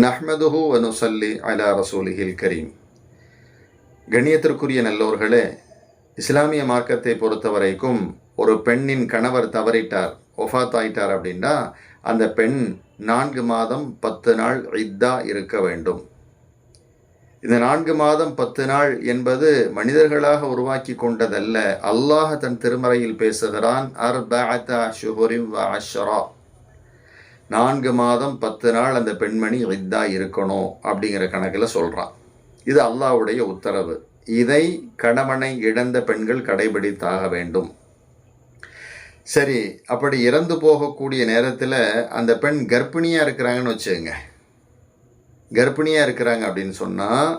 நஹ்மதுஹு வனுசல்லி அலா ரசூலிஹில் கரீம். கண்ணியத்திற்குரிய நல்லோர்களே இஸ்லாமிய மார்க்கத்தை பொறுத்த வரைக்கும் ஒரு பெண்ணின் கணவர் தவறிட்டார் ஒஃபாத் ஆயிட்டார் அப்படின்னா அந்த பெண் நான்கு மாதம் பத்து நாள் இத்தா இருக்க வேண்டும். இந்த நான்கு மாதம் பத்து நாள் என்பது மனிதர்களாக உருவாக்கி கொண்டதல்ல. அல்லாஹ் தன் திருமறையில் பேசுகிறான் அர் ஷுஹுரிம் வ அஷ்ரா நான்கு மாதம் பத்து நாள் அந்த பெண்மணி இத்தா இருக்கணும் அப்படிங்கிற கணக்கில் சொல்கிறான் இது அல்லாஹ்வுடைய உத்தரவு. இதை கணவனை இழந்த பெண்கள் கடைபிடித்தாக வேண்டும். சரி அப்படி இறந்து போகக்கூடிய நேரத்தில் அந்த பெண் கர்ப்பிணியாக இருக்கிறாங்கன்னு வச்சுக்கோங்க. கர்ப்பிணியாக இருக்கிறாங்க அப்படின்னு சொன்னால்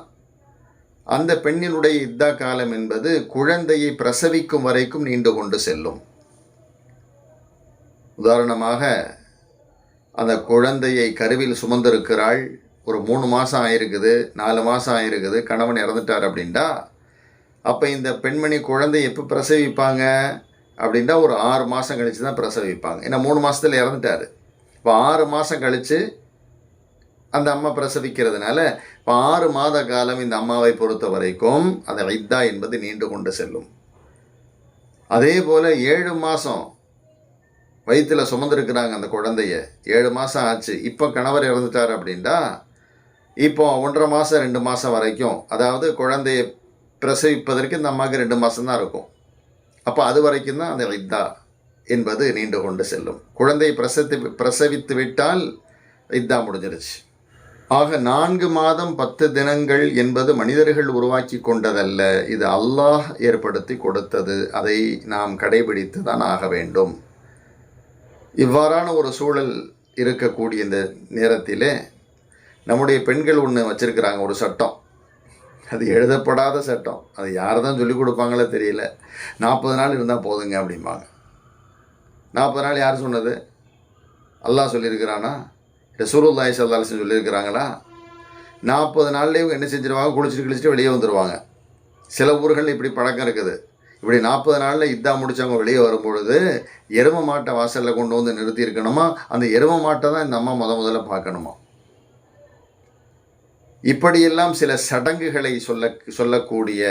அந்த பெண்ணினுடைய இத்தா காலம் என்பது குழந்தையை பிரசவிக்கும் வரைக்கும் நீண்டு கொண்டு செல்லும். உதாரணமாக அந்த குழந்தையை கருவில் சுமந்திருக்கிறாள். ஒரு மூணு மாதம் ஆயிருக்குது நாலு மாதம் ஆயிருக்குது கணவன் இறந்துட்டார் அப்படின்டா அப்போ இந்த பெண்மணி குழந்தை எப்போ பிரசவிப்பாங்க அப்படின்டா ஒரு ஆறு மாதம் கழித்து தான் பிரசவிப்பாங்க. ஏன்னா மூணு மாதத்தில் இறந்துட்டார். இப்போ ஆறு மாதம் கழித்து அந்த அம்மா பிரசவிக்கிறதுனால இப்போ ஆறு மாத காலம் இந்த அம்மாவை பொறுத்த வரைக்கும் அந்த ஐத்தா என்பது நீண்டு கொண்டு செல்லும். அதே போல் ஏழு மாதம் வயிற்றில் சுமந்துருக்குறாங்க அந்த குழந்தைய. ஏழு மாதம் ஆச்சு. இப்போ கணவர் இறந்துட்டார் அப்படின்டா இப்போ ஒன்றரை மாதம் ரெண்டு மாதம் வரைக்கும் அதாவது குழந்தையை பிரசவிப்பதற்கு இந்த அம்மாவுக்கு ரெண்டு மாதம் தான் இருக்கும். அப்போ அது வரைக்கும் தான் அந்த இதா என்பது நீண்டு கொண்டு செல்லும். குழந்தையை பிரசத்து பிரசவித்து விட்டால் இதா முடிஞ்சிருச்சு. ஆக நான்கு மாதம் பத்து தினங்கள் என்பது மனிதர்கள் உருவாக்கி கொண்டதல்ல. இது அல்லாஹ் ஏற்படுத்தி கொடுத்தது. அதை நாம் கடைபிடித்து தான் ஆக வேண்டும். இவ்வாறான ஒரு சூழல் இருக்கக்கூடிய இந்த நேரத்திலே நம்முடைய பெண்கள் ஒன்று வச்சுருக்கிறாங்க ஒரு சட்டம். அது எழுதப்படாத சட்டம். அது யார் தான் சொல்லிக் கொடுப்பாங்களோ தெரியல. நாற்பது நாள் இருந்தால் போதுங்க அப்படிம்பாங்க. நாற்பது நாள் யார் சொன்னது? அல்லாஹ் சொல்லியிருக்கிறானா? ரசூலுல்லாய் சல்லாஹன் சொல்லியிருக்கிறாங்களா? நாற்பது நாள்லேயே இவங்க என்ன செஞ்சிருவாங்க? குளிச்சுட்டு கிழிச்சிட்டு வெளியே வந்துடுவாங்க சில ஊர்கள் இப்படி பழக்கம் இருக்குது. இப்படி நாற்பது நாளில் இதாக முடித்தவங்க வெளியே வரும்பொழுது எரும மாட்டை வாசலில் கொண்டு வந்து நிறுத்தியிருக்கணுமா? அந்த எரும மாட்டை தான் இந்த அம்மா முத முதல்ல பார்க்கணுமா? இப்படியெல்லாம் சில சடங்குகளை சொல்ல சொல்லக்கூடிய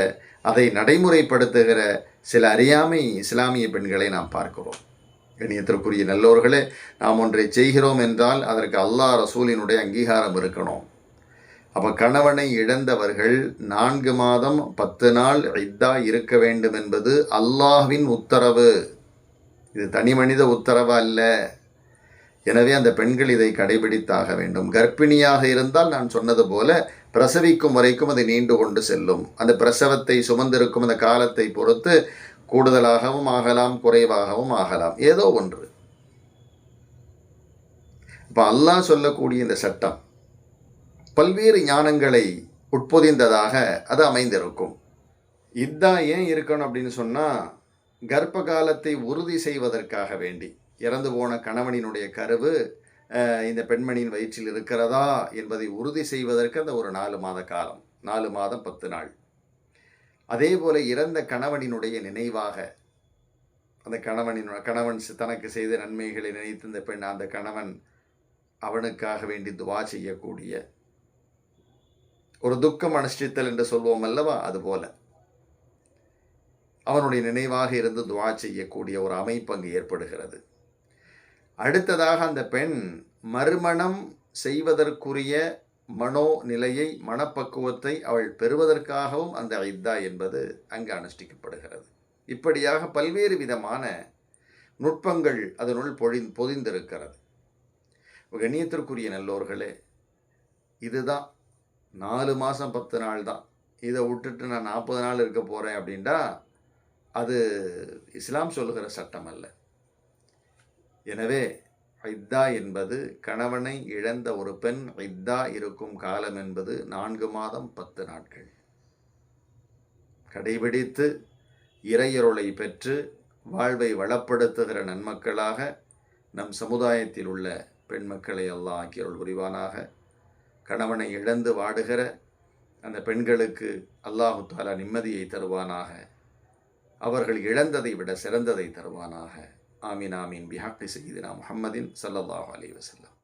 அதை நடைமுறைப்படுத்துகிற சில அறியாமை இஸ்லாமிய பெண்களை நாம் பார்க்கிறோம். கணியத்திற்குரிய நல்லோர்களே நாம் ஒன்றை செய்கிறோம் என்றால் அதற்கு அல்லாஹ் ரசூலினுடைய அங்கீகாரம் இருக்கணும். அப்போ கணவனை இழந்தவர்கள் நான்கு மாதம் பத்து நாள் இதாக இருக்க வேண்டும் என்பது அல்லாஹ்வின் உத்தரவு. இது தனி மனித உத்தரவா அல்ல. எனவே அந்த பெண்கள் இதை கடைபிடித்தாக வேண்டும். கர்ப்பிணியாக இருந்தால் நான் சொன்னது போல பிரசவிக்கும் வரைக்கும் அது நீண்டு கொண்டு செல்லும். அந்த பிரசவத்தை சுமந்திருக்கும் அந்த காலத்தை பொறுத்து கூடுதலாகவும் ஆகலாம் குறைவாகவும் ஆகலாம். ஏதோ ஒன்று. இப்போ அல்லாஹ் சொல்லக்கூடிய இந்த சட்டம் பல்வேறு ஞானங்களை உட்பொதிந்ததாக அது அமைந்திருக்கும். இதான் ஏன் இருக்கணும் அப்படின்னு சொன்னால் கர்ப்ப காலத்தை உறுதி செய்வதற்காக வேண்டி. இறந்து போன கணவனினுடைய கருவு இந்த பெண்மணியின் வயிற்றில் இருக்கிறதா என்பதை உறுதி செய்வதற்கு அந்த ஒரு நாலு மாத காலம் நாலு மாதம் பத்து நாள். அதே போல் இறந்த கணவனினுடைய நினைவாக அந்த கணவனின் கணவன் தனக்கு செய்த நன்மைகளை நினைத்து இந்த பெண் அந்த கணவன் அவனுக்காக வேண்டி துவா செய்யக்கூடிய ஒரு துக்கம் அனுஷ்டித்தல் என்று சொல்வோம் அல்லவா? அதுபோல. அவனுடைய நினைவாக இருந்து துவா செய்யக்கூடிய ஒரு அமைப்பு அங்கு ஏற்படுகிறது. அடுத்ததாக அந்த பெண் மறுமணம் செய்வதற்குரிய மனோ நிலையை மனப்பக்குவத்தை அவள் பெறுவதற்காகவும் அந்த ஐத்தா என்பது அங்கு அனுஷ்டிக்கப்படுகிறது. இப்படியாக பல்வேறு விதமான நுட்பங்கள் அதனுள் பொழி பொதிந்திருக்கிறது. கண்ணியத்திற்குரிய நல்லோர்களே இதுதான் நாலு மாதம் பத்து நாள் தான் இதை விட்டுட்டு நான் நாற்பது நாள் இருக்க போகிறேன் அப்படின்டா அது இஸ்லாம் சொல்லுகிற சட்டம் அல்ல. எனவே ஐத்தா என்பது கணவனை இழந்த ஒரு பெண் ஐத்தா இருக்கும் காலம் என்பது நான்கு மாதம் பத்து நாட்கள். கடைபிடித்து இறையருளை பெற்று வாழ்வை வளப்படுத்துகிற நன்மக்களாக நம் சமுதாயத்தில் உள்ள பெண் மக்களை எல்லாம் ஆக்கியருள் புரிவானாக கணவனை இழந்து வாடுகிற அந்த பெண்களுக்கு அல்லாஹு தாலா நிம்மதியை தருவானாக. அவர்கள் இழந்ததை விட சிறந்ததை தருவானாக. ஆமீன் ஆமீன். பிஹாக்கி செய்தினா முஹம்மதின் சல்லல்லாஹு அலி வசல்லாம்